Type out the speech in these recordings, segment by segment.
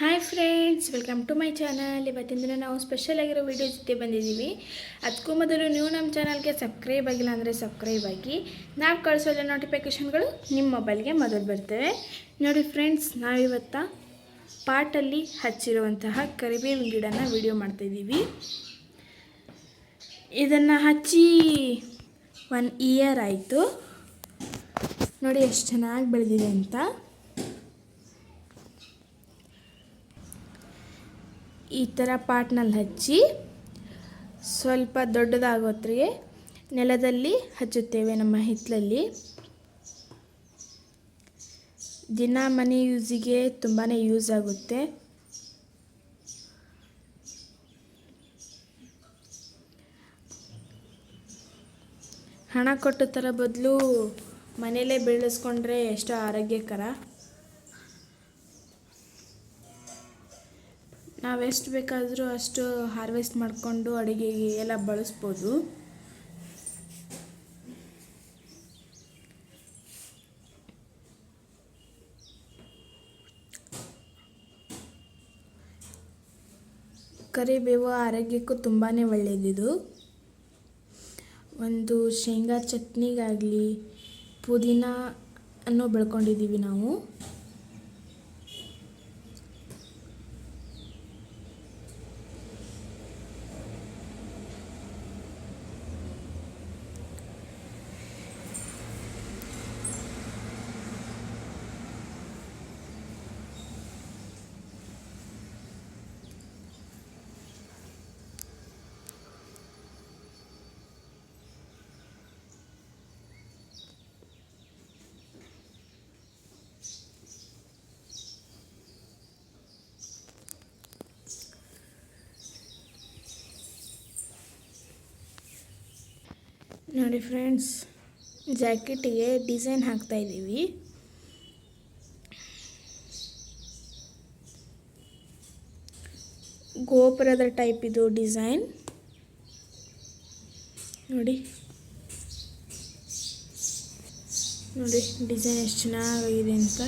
Hi friends welcome to my channel ಇವತ್ತಿನ ದಿನ ನಾವು ಸ್ಪೆಷಲ್ ಆಗಿರೋ ವಿಡಿಯೋ ಜೊತೆ ಬಂದಿದ್ದೀವಿ. ಅದಕ್ಕೂ ಮೊದಲು ನೀವು ನಮ್ಮ ಚಾನಲ್ಗೆ ಸಬ್ಸ್ಕ್ರೈಬ್ ಆಗಿಲ್ಲ ಅಂದರೆ ಸಬ್ಸ್ಕ್ರೈಬ್ ಆಗಿ, ನಾವು ಕಳಿಸೋದ ನೋಟಿಫಿಕೇಷನ್ಗಳು ನಿಮ್ಮ ಮೊಬೈಲ್ಗೆ ಮೊದಲು ಬರ್ತವೆ. ನೋಡಿ ಫ್ರೆಂಡ್ಸ್ ನಾವಿವತ್ತ ಪಾಟಲ್ಲಿ ಹಚ್ಚಿರುವಂತಹ ಕರಿಬೇವಿನ ಗಿಡನ ವಿಡಿಯೋ ಮಾಡ್ತಾಯಿದ್ದೀವಿ ಇದನ್ನು ಹಚ್ಚಿ ಒನ್ ಇಯರ್ ಆಯಿತು. ನೋಡಿ ಎಷ್ಟು ಚೆನ್ನಾಗಿ ಬೆಳೆದಿದೆ ಅಂತ. ಈ ಥರ ಪಾಟ್ನಲ್ಲಿ ಹಚ್ಚಿ ಸ್ವಲ್ಪ ದೊಡ್ಡದಾಗೋತ್ರಿಗೆ ನೆಲದಲ್ಲಿ ಹಚ್ಚುತ್ತೇವೆ ನಮ್ಮ ಹಿತ್ತಲಲ್ಲಿ. ದಿನ ಮನೆ ಯೂಸಿಗೆ ತುಂಬಾ ಯೂಸ್ ಆಗುತ್ತೆ. ಹಣ ಕೊಟ್ಟು ಥರ ಬದಲು ಮನೆಯಲ್ಲೇ ಬೆಳೆಸ್ಕೊಂಡ್ರೆ ಎಷ್ಟೋ ಆರೋಗ್ಯಕರ. ನಾವೆಷ್ಟು ಬೇಕಾದರೂ ಅಷ್ಟು ಹಾರ್ವೆಸ್ಟ್ ಮಾಡಿಕೊಂಡು ಅಡುಗೆಗೆ ಎಲ್ಲ ಬಳಸ್ಬೋದು. ಕರಿಬೇವು ಆರೋಗ್ಯಕ್ಕೂ ತುಂಬಾ ಒಳ್ಳೆಯದಿದು ಒಂದು ಶೇಂಗಾ ಚಟ್ನಿಗಾಗಲಿ ಪುದೀನ ಅನ್ನು ಬೆಳ್ಕೊಂಡಿದ್ದೀವಿ ನಾವು. ನೋಡಿ ಫ್ರೆಂಡ್ಸ್, ಜಾಕೆಟಿಗೆ ಡಿಸೈನ್ ಹಾಕ್ತಾ ಇದ್ದೀವಿ. ಗೋಪುರದ ಟೈಪ್ ಇದು ಡಿಸೈನ್. ನೋಡಿ. ನೋಡಿ, ಡಿಸೈನ್ ಎಷ್ಟು ಚೆನ್ನಾಗಿದೆ ಅಂತ.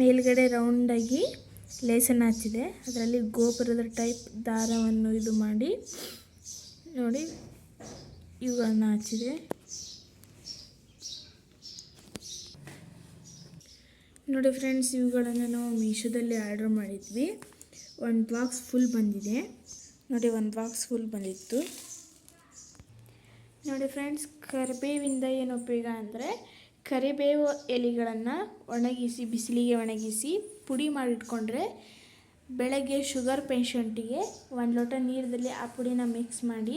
ಮೇಲ್ಗಡೆ ರೌಂಡಾಗಿ ಲೇಸನ್ನು ಹಚ್ಚಿದೆ. ಅದರಲ್ಲಿ ಗೋಪುರದ ಟೈಪ್ ದಾರವನ್ನು ಇದು ಮಾಡಿ, ನೋಡಿ, ಇವುಗಳನ್ನು ಹಚ್ಚಿದೆ. ನೋಡಿ ಫ್ರೆಂಡ್ಸ್ ಇವುಗಳನ್ನು ನಾವು ಮೀಶೋದಲ್ಲಿ ಆರ್ಡರ್ ಮಾಡಿದ್ವಿ. ಒಂದು ಬಾಕ್ಸ್ ಫುಲ್ ಬಂದಿದೆ. ನೋಡಿ ಒಂದು ಬಾಕ್ಸ್ ಫುಲ್ ಬಂದಿತ್ತು. ನೋಡಿ ಫ್ರೆಂಡ್ಸ್ ಕರ್ಬೇವಿಂದ ಏನು ಉಪಯೋಗ ಅಂದರೆ ಕರಿಬೇವು ಎಲೆಗಳನ್ನು ಒಣಗಿಸಿ, ಬಿಸಿಲಿಗೆ ಒಣಗಿಸಿ ಪುಡಿ ಮಾಡಿಟ್ಕೊಂಡ್ರೆ ಬೆಳಗ್ಗೆ ಶುಗರ್ ಪೇಷಂಟಿಗೆ ಒಂದು ಲೋಟ ನೀರಲ್ಲಿ ಆ ಪುಡಿನ ಮಿಕ್ಸ್ ಮಾಡಿ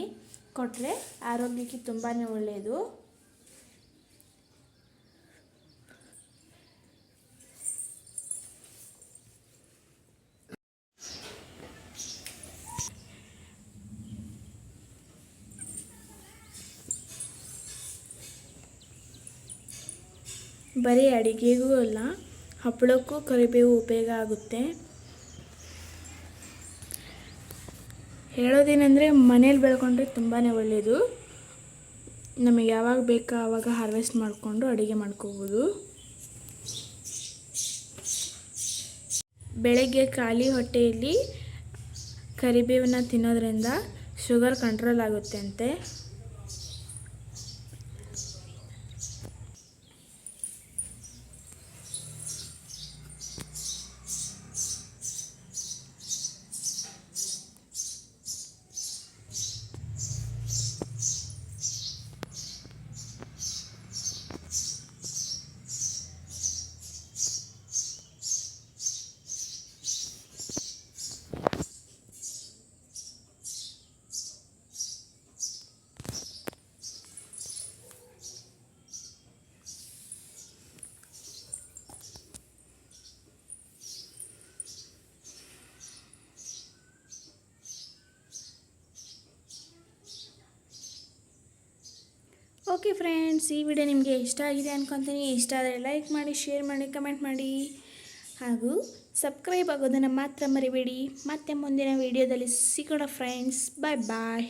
ಕೊಟ್ಟರೆ ಆರೋಗ್ಯಕ್ಕೆ ತುಂಬಾ ಒಳ್ಳೆಯದು ಬರೀ ಅಡಿಗೆಗೂ ಅಲ್ಲ, ಹಪ್ಪಳಕ್ಕೂ ಕರಿಬೇವು ಉಪಯೋಗ ಆಗುತ್ತೆ. ಹೇಳೋದೇನೆಂದರೆ ಮನೇಲಿ ಬೆಳ್ಕೊಂಡ್ರೆ ತುಂಬಾ ಒಳ್ಳೆಯದು ನಮಗೆ ಯಾವಾಗ ಬೇಕೋ ಆವಾಗ ಹಾರ್ವೆಸ್ಟ್ ಮಾಡಿಕೊಂಡು ಅಡುಗೆ ಮಾಡ್ಕೋಬೋದು. ಬೆಳಗ್ಗೆ ಖಾಲಿ ಹೊಟ್ಟೆಯಲ್ಲಿ ಕರಿಬೇವನ್ನ ತಿನ್ನೋದ್ರಿಂದ ಶುಗರ್ ಕಂಟ್ರೋಲ್ ಆಗುತ್ತೆ ಅಂತೆ ಓಕೆ ಫ್ರೆಂಡ್ಸ್ ಈ ವಿಡಿಯೋ ನಿಮಗೆ ಇಷ್ಟ ಆಗಿದೆ ಅನ್ಕೊತೀನಿ. ಇಷ್ಟ ಆದರೆ ಲೈಕ್ ಮಾಡಿ ಶೇರ್ ಮಾಡಿ ಕಮೆಂಟ್ ಮಾಡಿ. ಹಾಗೂ ಸಬ್ಸ್ಕ್ರೈಬ್ ಆಗೋದನ್ನು ಮಾತ್ರ ಮರಿಬೇಡಿ. ಮತ್ತೆ ಮುಂದಿನ ವಿಡಿಯೋದಲ್ಲಿ ಸಿಗೋಣ ಫ್ರೆಂಡ್ಸ್ ಬಾಯ್ ಬಾಯ್